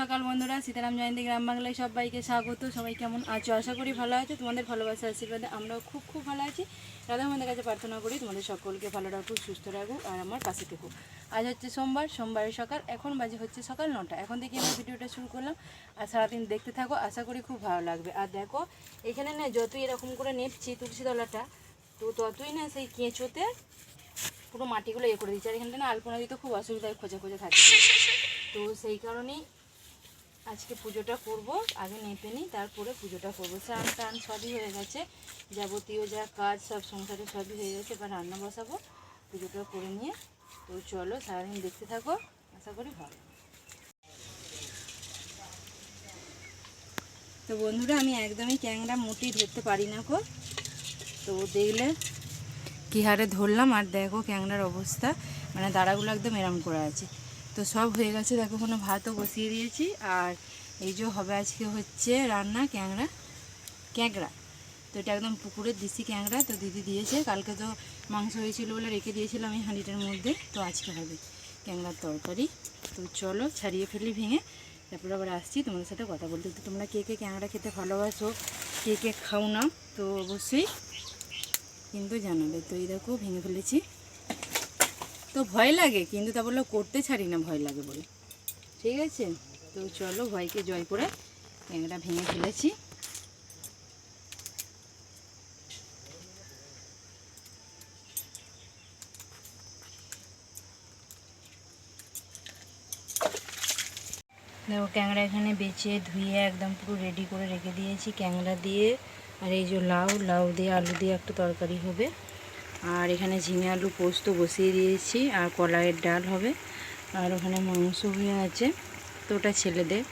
সকাল বন্ধুরা, সীতারাম জয়ন্তী গ্রাম বাংলায় সবাইকে স্বাগত। সবাই কেমন আছো? আশা করি ভালো আছো। তোমাদের ভালোবাসা আশীর্বাদে আমরাও খুব খুব ভালো আছি। রাধা আমাদের কাছে প্রার্থনা করি তোমাদের সকলকে ভালো রাখুক, সুস্থ রাখুক আর আমার পাশে থেকো। আজ হচ্ছে সোমবার, সোমবারের সকাল, এখন বাজে হচ্ছে সকাল নটা। এখন থেকে আমি ভিডিওটা শুরু করলাম। আর সারাদিন দেখতে থাকো, আশা করি খুব ভালো লাগবে। আর দেখো, এখানে না যতই এরকম করে নেপছি তুলসী তলাটা, তো ততই না সেই কেঁচোতে পুরো মাটিগুলো ইয়ে করে দিচ্ছে। আর এখানটা না আলপনা দিতে খুব অসুবিধা হয় খোঁজা খোঁজা থাকে। তো সেই কারণেই আজকে পুজোটা করব, আগে নেপে নিই, তারপরে পুজোটা করব। স্নান টান সবই হয়ে গেছে, যাবতীয় যা কাজ সব সংসারে সবই হয়ে গেছে, এবার রান্না বসাবো, পুজোটা করে নিয়ে। তো চলো সারাদিন দেখতে থাকো, আশা করি ভালো তো বন্ধুরা, আমি একদমই ক্যাংরা মোটেই ধরতে পারি না কো তো দেখলে কি হারে ধরলাম, আর দেখো ক্যাংরার অবস্থা মানে দাঁড়াগুলো একদম এরম করে আছে। তো সব হয়ে গেছে। দেখো কোনো ভাতও বসিয়ে দিয়েছি। আর এই যে হবে আজকে হচ্ছে রান্না ক্যাংরা ক্যাংরা। তো এটা একদম পুকুরের দেশি ক্যাংরা। তো দিদি দিয়েছে। কালকে তো মাংস হয়েছিল বলে রেখে দিয়েছিলাম এই হাঁড়িটার মধ্যে। তো আজকে হবে ক্যাংরার তরকারি। তো চলো, ছাড়িয়ে ফেলি ভেঙে। তারপরে আবার আসছি তোমাদের সাথে কথা বলতে। তো তোমরা কে কে ক্যাংরা খেতে ভালোবাসো, কে কে খাও না, তো অবশ্যই কিন্তু জানাবে। তো এই দেখো, ভেঙে ফেলেছি। তো ভয় লাগে, কিন্তু তা বলল করতে ছাড়ি না ভয় লাগে বলে। ঠিক আছে? তো চলো ভয়কে জয় করে ট্যাংরা ভেঙে ফেলেছি। দেখো ক্যাংরা এখানে বেছে ধুয়ে একদম পুরো রেডি করে রেখে দিয়েছি। ক্যাংরা দিয়ে আর এই যে লাউ লাউ দিয়ে আলু দিয়ে একটা তরকারি হবে। আর এখানে ঝিঙে আলু পোস্ত বসিয়ে দিয়েছি, আর কলাইয়ের ডাল হবে, আর ওখানে মাংস হয়ে আছে, তো ওটা ছেলেদের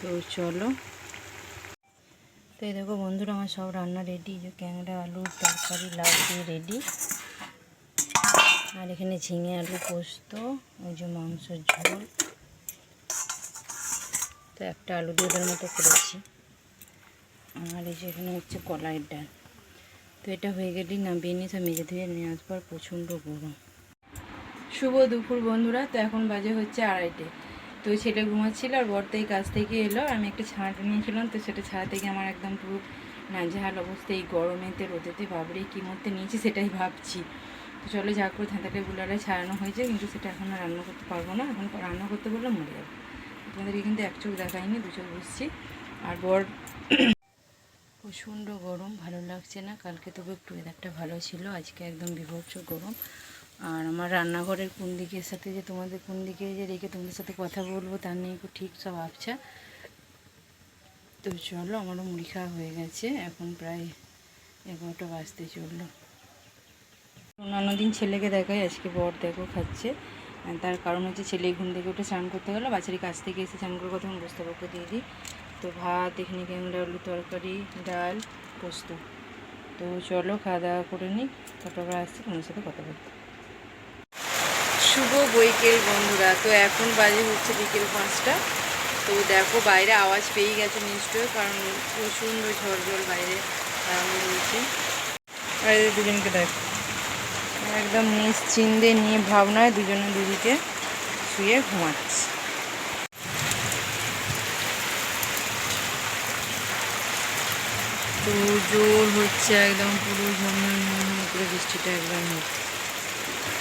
তো চলো। তো এই দেখো বন্ধুরা, আমার সব রান্না রেডি যে ক্যাংরা আলু, তরকারি, লাউ দিয়ে রেডি আর এখানে ঝিঙে আলু পোস্ত, ওই যে মাংসের ঝোল। তো একটা আলু দিয়ে মতো করেছি। আর এই যে এখানে হচ্ছে কলাইয়ের ডাল। তো এটা হয়ে গেলেই নামিয়ে নিয়ে মেজে ধুয়ে নিয়ে আসবার প্রচণ্ড গরম। শুভ দুপুর বন্ধুরা, তো এখন বাজে হচ্ছে আড়াইটে। তো ছেলে ঘুমাচ্ছিল আর বর এই কাজ থেকে এলো। আমি একটা ছাঁট নিয়েছিলাম, তো সেটা ছাড়া থেকে আমার একদম পুরো নাজেহাল অবস্থা, এই গরমেতে, রোদেতে, বাবরে কী মধ্যে নিয়েছি সেটাই ভাবছি। তো চলো যা করে ধাঁধাটা গুলারে ছাড়ানো হয়েছে, কিন্তু সেটা এখন রান্না করতে পারব না। এখন রান্না করতে বললে মরে যাব। তোমাদেরকে কিন্তু এক চোখ দেখাইনি, দু চোখ বুঝছি। আর বর প্রচণ্ড গরম, ভালো লাগছে না। কালকে তবু একটু ওয়েদারটা ভালো ছিল, আজকে একদম বিভৎস গরম। আর আমার রান্নাঘরের কোন দিকের সাথে যে, তোমাদের কোন দিকে যে রেখে তোমাদের সাথে কথা বলব, তার নিয়ে একটু ঠিক সব আবছা তো চলো, আমারও মুড়ি খাওয়া হয়ে গেছে, এখন প্রায় এগারোটা বাজতে চলল। অন্যান্য দিন ছেলেকে দেখাই, আজকে বর দেখো খাচ্ছে। তার কারণ হচ্ছে ছেলে ঘুম থেকে উঠে স্নান করতে গেলো বাচ্চারি কাছ থেকে এসে স্নান করে তখন বসতে বসতে দিয়ে তো ভাত, এখানে ক্যাংরা আলু তরকারি, ডাল, পোস্ত। তো চলো খাওয়া দাওয়া করে নিই, তারপর আবার আসছি তোমার সাথে কথা বলতে। শুভ বৈকেল বন্ধুরা, তো এখন বাজে হচ্ছে বিকেল পাঁচটা। তো দেখো বাইরে আওয়াজ পেয়ে গেছে নিশ্চয়ই, কারণ প্রচণ্ড ঝড় জল বাইরে হয়েছে। আর দুজনকে দেখ, একদম নিশ্চিন্তে নিয়ে ভাবনায় দুজনে দুদিকে শুয়ে ঘুমাচ্ছে। তো জোর হচ্ছে একদম পুরো ঝমঝম করে বৃষ্টিটা একদম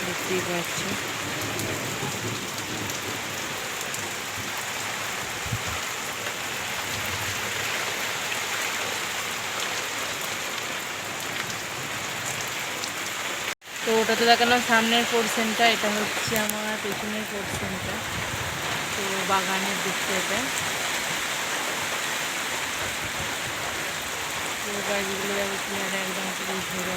দেখতেই পাচ্ছ। তো ওটা তো দেখালাম সামনের পোর্শনটা এটা হচ্ছে আমার পেছনের পোর্শনটা তো বাগানের দিকটা এটা। তো গাড়িগুলো যাব কি আর একদম পুরো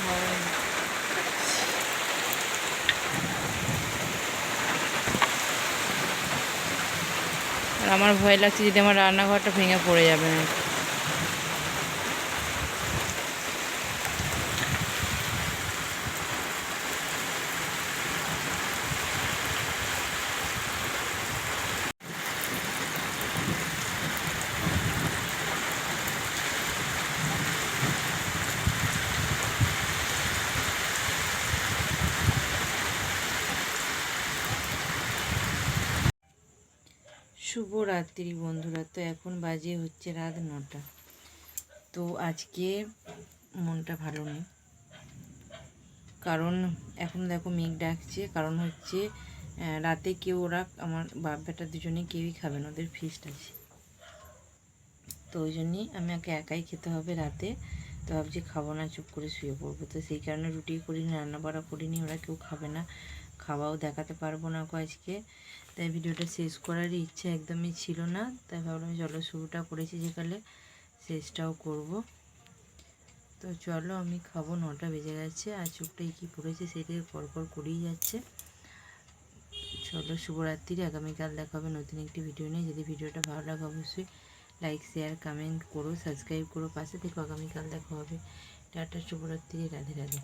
আর আমার ভয় লাগছে যদি আমার রান্নাঘরটা ভেঙে পড়ে যাবে। না শুভ রাত্রি বন্ধুরা। তো এখন বাজে হচ্ছে রাত নটা। তো আজকে মনটা ভালো নেই। কারণ এখন দেখো মেঘ ডাকছে। কারণ হচ্ছে রাতে কেউ ওরা আমার বাপ বেটা দুজনে কেউই খাবে না, ওদের ফিস্ট আছে। তো ওই জন্যই আমাকে একাই খেতে হবে রাতে। তো ভাবছি খাব না, চুপ করে শুয়ে পড়ব। তো সেই কারণে রুটি করিনি রান্না বাড়া করিনি, ওরা কেউ খাবে না। খাওয়াও দেখাতে পারব না আজকে। তাই ভিডিওটা শেষ করারই ইচ্ছা একদমই ছিল না। তাই ভাবলাম চলো শুরুটা করেছি যেকালে শেষটাও করব। তো চলো আমি খাব, নটা বেজে গেছে আর চোখটাই কী পড়েছে সেটাই পরপর করেই যাচ্ছে। চলো শুভরাত্রি আগামীকাল দেখা হবে নতুন একটি ভিডিও নিয়ে। যদি ভিডিওটা ভালো লাগে অবশ্যই লাইক শেয়ার কমেন্ট করো সাবস্ক্রাইব করো, পাশে থেকে আগামীকাল দেখা হবে। টাটা, শুভরাত্রি, রাধে রাধে।